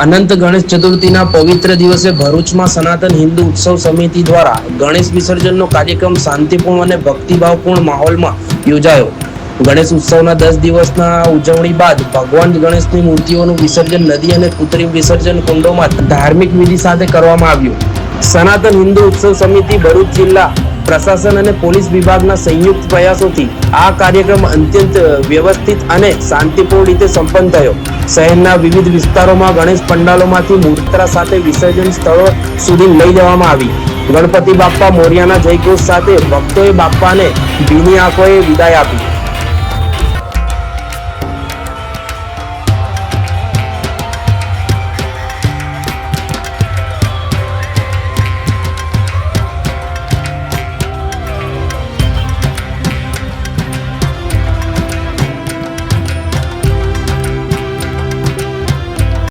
અનંત ગણેશ ચતુર્થીના પવિત્ર દિવસે ભરૂચમાં સનાતન હિન્દુ ઉત્સવ સમિતિ દ્વારા ગણેશ વિસર્જનનો કાર્યક્રમ શાંતિપૂર્ણ અને ભક્તિભાવપૂર્ણ માહોલમાં યોજાયો. ગણેશ ઉત્સવના દસ દિવસના ઉજવણી બાદ ભગવાન ગણેશની મૂર્તિઓનું વિસર્જન નદી અને કૃત્રિમ વિસર્જન કુંડોમાં ધાર્મિક વિધિ સાથે કરવામાં આવ્યું. સનાતન હિન્દુ ઉત્સવ સમિતિ ભરૂચ જિલ્લા પ્રશાસન અને પોલીસ વિભાગના સંયુક્ત પ્રયાસોથી આ કાર્યક્રમ અત્યંત વ્યવસ્થિત અને શાંતિપૂર્ણ રીતે સંપન્ન થયો. શહેરના વિવિધ વિસ્તારોમાં ગણેશ પંડાલોમાંથી મૂર્તરા સાથે વિસર્જન સ્થળો સુધી લઈ જવામાં આવી. ગણપતિ બાપ્પા મોર્યાના જયઘોષ સાથે ભક્તોએ બાપ્પાને ભીની આંખોએ વિદાય આપી.